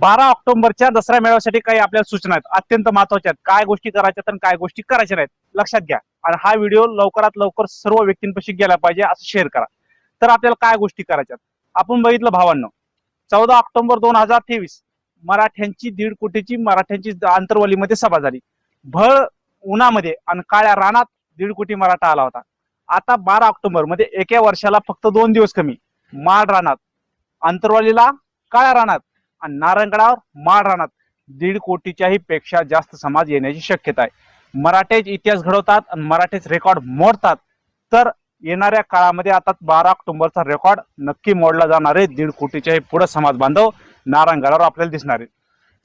बारा ऑक्टोबरच्या दसरा मेळाव्यासाठी काही आपल्याला सूचना आहेत. अत्यंत महत्त्वाच्या आहेत. काय गोष्टी करायच्या आणि काय गोष्टी करायच्या नाहीत. लक्षात घ्या. आणि हा व्हिडिओ लवकरात लवकर सर्व व्यक्तींपाशी गेला पाहिजे असं शेअर करा. तर आपल्याला काय गोष्टी करायच्यात आपण बघितलं भावांनो. चौदा ऑक्टोबर दोन हजार तेवीस मराठ्यांची दीड कोटीची मराठ्यांची आंतरवालीमध्ये सभा झाली. भर उन्हामध्ये आणि काळ्या रानात दीड कोटी मराठा आला होता. आता बारा ऑक्टोबरमध्ये एका वर्षाला फक्त दोन दिवस कमी. माळ रानात. आंतरवालीला काळ्या रानात. आणि नारायणगडावर माळ रानात दीड कोटीच्याही पेक्षा जास्त समाज येण्याची शक्यता आहे. मराठेच इतिहास घडवतात आणि मराठेच रेकॉर्ड मोडतात. तर येणाऱ्या काळामध्ये आता बारा ऑक्टोबरचा रेकॉर्ड नक्की मोडला जाणार आहे. दीड कोटीच्याही पुढे समाज बांधव नारायणगडावर आपल्याला दिसणार आहे.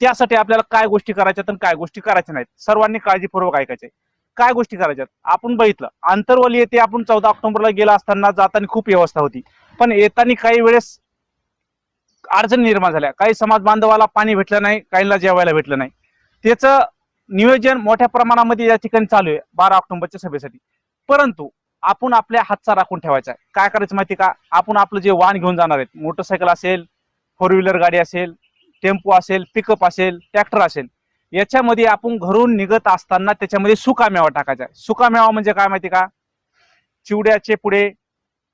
त्यासाठी आपल्याला काय गोष्टी करायच्यात आणि काय गोष्टी करायच्या नाहीत? सर्वांनी काळजीपूर्वक ऐकायचे काय गोष्टी करायच्यात? आपण बघितलं आंतरवली येथे आपण चौदा ऑक्टोबरला गेला असताना जाताना खूप व्यवस्था होती. पण येताना काही वेळेस अडचण निर्माण झाल्या. काही समाज बांधवाला पाणी भेटलं नाही काहींना जेवायला भेटलं नाही. त्याचं नियोजन मोठ्या प्रमाणामध्ये या ठिकाणी चालू आहे बारा ऑक्टोबरच्या सभेसाठी. परंतु आपण आपल्या हातचा राखून ठेवायचा आहे. काय करायचं माहिती का? आपण आपलं जे वाहन घेऊन जाणार आहेत मोटरसायकल असेल फोर व्हीलर गाडी असेल टेम्पो असेल पिकअप असेल ट्रॅक्टर असेल याच्यामध्ये आपण घरून निघत असताना त्याच्यामध्ये सुका मेवा टाकायचा आहे. सुका मेवा म्हणजे काय माहिती का? चिवड्याचे पुढे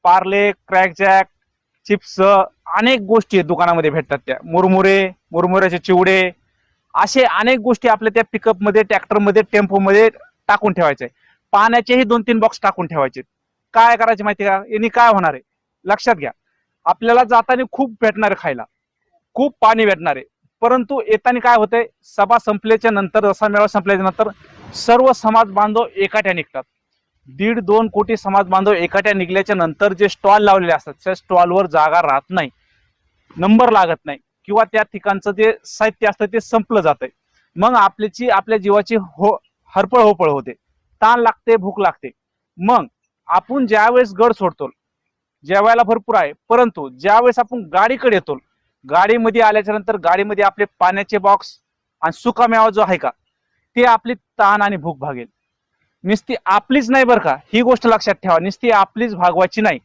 पार्ले क्रॅकजॅक चिप्स अनेक गोष्टी दुकानामध्ये भेटतात त्या. मुरमुरे मुरमुऱ्याचे चिवडे असे अनेक गोष्टी आपल्या त्या पिकअपमध्ये ट्रॅक्टरमध्ये टेम्पोमध्ये टाकून ठेवायचे. पाण्याचेही दोन तीन बॉक्स टाकून ठेवायचे. काय करायचे माहिती का? यांनी काय होणार आहे? लक्षात घ्या. आपल्याला जाताना खूप भेटणार आहे खायला. खूप पाणी भेटणार आहे. परंतु येताना काय होतंय? सभा संपल्याच्या नंतर दसा मेळा संपल्याच्या नंतर सर्व समाज बांधव एकाट्या निघतात. दीड दोन कोटी समाज बांधव एकाट्या निघल्याच्या नंतर जे स्टॉल लावलेले असतात त्या स्टॉलवर जागा राहत नाही. नंबर लागत नाही. किंवा त्या ठिकाणचं जे साहित्य असतं ते संपलं जातंय. मग आपल्याची आपल्या जीवाची हो हरपळ होपळ होते. ताण लागते भूक लागते. मग आपण ज्यावेळेस गड सोडतो जेवायला भरपूर आहे परंतु ज्यावेळेस आपण गाडीकडे येतो गाडीमध्ये आल्याच्यानंतर गाडीमध्ये आपले पाण्याचे बॉक्स आणि सुकामेवा जो आहे का ते आपली ताण आणि भूक भागेल. नुसती आपलीच नाही बरं का? ही गोष्ट लक्षात ठेवा. निस्ती आपलीच भागवायची नाही.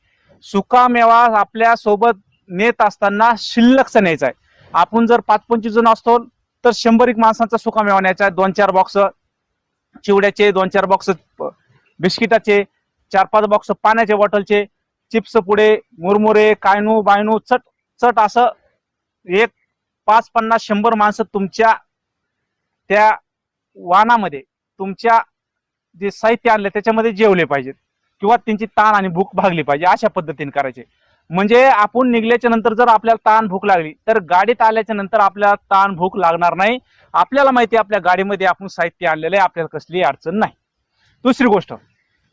सुकामेवा आपल्यासोबत नेत असताना शिल्लकचा न्यायचा आहे. आपण जर पाच पंचवीस जण असतो तर शंभर एक माणसांचा सुकामेवा न्यायचा आहे. दोन चार बॉक्स चिवड्याचे दोन चार बॉक्स बिस्किटाचे चार पाच बॉक्स पाण्याचे बॉटलचे चिप्स पुढे मुरमुरे कायनू बायनू चट चट असं एक पाच पन्नास शंभर माणसं तुमच्या त्या वाहनामध्ये तुमच्या जे साहित्य आणले त्याच्यामध्ये जेवले पाहिजेत किंवा त्यांची ताण आणि भूक भागली पाहिजे अशा पद्धतीने करायचे. म्हणजे आपण निघल्याच्या नंतर जर आपल्याला ताण भूक लागली तर गाडीत आल्याच्यानंतर आपल्याला ताण भूक लागणार नाही. आपल्याला माहिती आहे आपल्या गाडीमध्ये आपण साहित्य आणलेलं आहे आपल्याला कसली अडचण नाही. दुसरी गोष्ट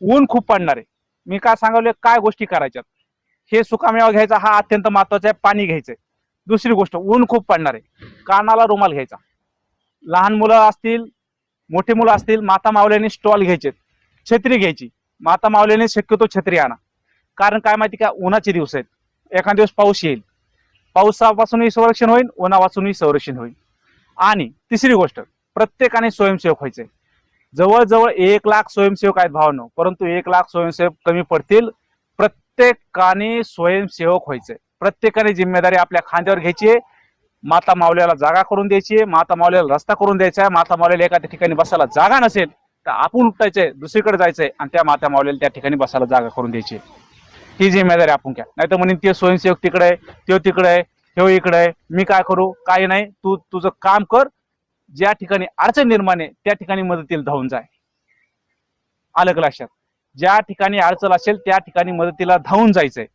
ऊन खूप पडणार आहे. मी काय सांगावले काय गोष्टी करायच्यात? हे सुकामेवा घ्यायचा हा अत्यंत महत्त्वाचा आहे पाणी घ्यायचंय. दुसरी गोष्ट ऊन खूप पडणार आहे. कानाला रुमाल घ्यायचा. लहान मुलं असतील मोठी मुलं असतील माता मावल्याने स्टॉल घ्यायचे छत्री घ्यायची. माता मावल्याने शक्यतो छत्री आणा. कारण काय माहिती का? उन्हाचे दिवस आहेत. एखाद दिवस पाऊस येईल. पावसापासूनही संरक्षण होईल उन्हापासूनही संरक्षण होईल. आणि तिसरी गोष्ट प्रत्येकाने स्वयंसेवक व्हायचे जवळजवळ एक लाख स्वयंसेवक आहेत भावांनो. परंतु एक लाख स्वयंसेवक कमी पडतील. प्रत्येकाने स्वयंसेवक व्हायचे प्रत्येकाने जिम्मेदारी आपल्या खांद्यावर घ्यायची आहे. माता मावल्याला जागा करून द्यायची आहे माता मावल्याला रस्ता करून द्यायचा आहे माता मावल्याला एखाद्या ठिकाणी बसायला जागा नसेल तर आपण उठायचंय दुसरीकडे जायचंय आणि त्या माता मावल्याला त्या ठिकाणी बसायला जागा करून द्यायची ही जिम्मेदारी आपण घ्या. नाही तर म्हणून ते स्वयंसेवक तिकडे आहे तो तिकडे आहे ह्यो इकडे आहे मी काय करू? काय नाही तू तुझं काम कर ज्या ठिकाणी अडचण निर्माण आहे त्या ठिकाणी मदतीला धावून जाय. आलं का लक्षात? ज्या ठिकाणी अडचण असेल त्या ठिकाणी मदतीला धावून जायचंय.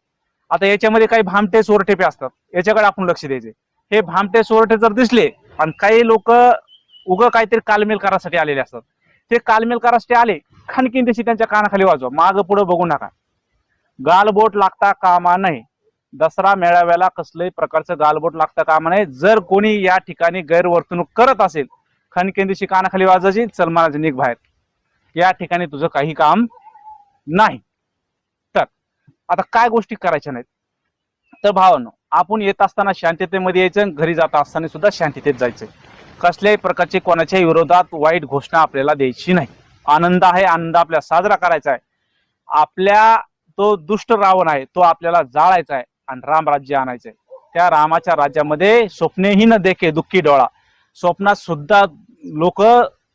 आता याच्यामध्ये काही भामटे चोरटेपे असतात. याच्याकडे आपण लक्ष द्यायचे हे भामटे चोरटे जर दिसले आणि काही लोक उगं काहीतरी कालमेल करासाठी आलेले असतात. ते कालमेल करासाठी आले खानकीन दिवशी त्यांच्या कानाखाली वाजवा. माग पुढे बघू नका. गालबोट लागता कामा नाही दसरा मेळाव्याला कसल्याही प्रकारचं गालबोट लागता कामा नाही जर कोणी या ठिकाणी गैरवर्तणूक करत असेल खणकेन दिवशी कानाखाली वाजायची चल महाराज निघ बाहेर. या ठिकाणी तुझं काही काम नाही. तर आता काय गोष्टी करायच्या नाहीत? तर भावांनो आपण येत असताना शांततेमध्ये यायचं आणि घरी जात असताना सुद्धा शांततेत जायचंय कसल्याही प्रकारची कोणाच्याही विरोधात वाईट घोषणा आपल्याला द्यायची नाही. आनंद आहे आनंद आपल्याला साजरा करायचा आहे. आपल्या तो दुष्ट रावण आहे तो आपल्याला जाळायचा आहे आणि रामराज्य आणायचं आहे. त्या रामाच्या राज्यामध्ये स्वप्नेही न देखे दुःखी डोळा. स्वप्नात सुद्धा लोक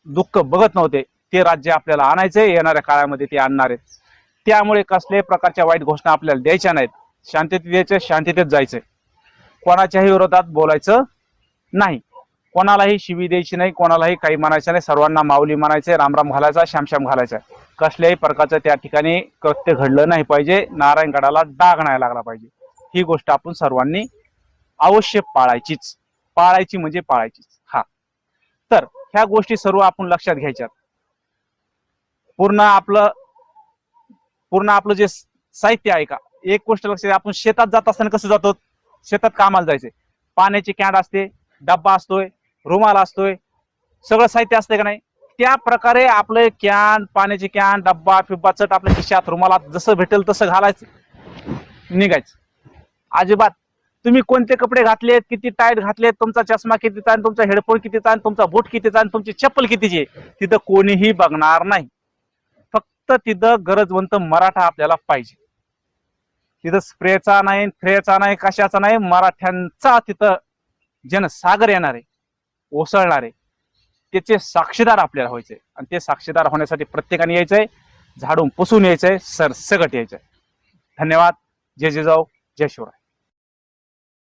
दुःख बघत नव्हते. ते राज्य आपल्याला आणायचे येणाऱ्या काळामध्ये ते आणणार आहेत. त्यामुळे कसल्याही प्रकारच्या वाईट घोषणा आपल्याला द्यायच्या नाहीत. शांततेत द्यायचं शांततेत जायचंय. कोणाच्याही विरोधात बोलायचं नाही. कोणालाही शिवी द्यायची नाही कोणालाही काही म्हणायचं नाही. सर्वांना माऊली म्हणायचंय रामराम घालायचा श्यामश्याम घालायचा. कसल्याही प्रकारचं त्या ठिकाणी कृत्य घडलं नाही पाहिजे. नारायणगडाला डाग नाही लागला पाहिजे. ही गोष्ट आपण सर्वांनी अवश्य पाळायचीच. पाळायची म्हणजे पाळायचीच. हा. तर ह्या गोष्टी सर्व आपण लक्षात घ्यायच्यात. पूर्ण आपलं पूर्ण आपलं जे साहित्य आहे का एक गोष्ट लक्षात आपण शेतात जात असताना कसं जातो? शेतात कामाला जायचे. पाण्याची कॅन असते डब्बा असतोय रुमाल असतोय सगळं साहित्य असतंय का नाही? त्या प्रकारे आपले कॅन पाण्याची कॅन डब्बा फिब्बा चट आपल्या खिशात रुमालात जसं भेटेल तसं घालायचं. निघायचं. अजिबात. तुम्ही कोणते कपडे घातलेत किती टाईट घातलेत तुमचा चष्मा कितीचा आणि तुमचा हेडफोन कितीचा आणि तुमचा बूट कितीचा आणि तुमची चप्पल कितीची आहे, तिथं कोणीही बघणार नाही. फक्त तिथं गरजवंत मराठा आपल्याला पाहिजे. तिथं स्प्रेचा नाही फ्रेचा नाही कशाचा नाही मराठ्यांचा तिथं जनसागर येणार आहे ओसळणार. आहे त्याचे साक्षीदार आपल्याला व्हायचे. आणि ते साक्षीदार होण्यासाठी प्रत्येकाने यायचंय झाडून पुसून यायचंय सरसगट यायचंय. धन्यवाद. जय जिजाऊ. जय शिवराय.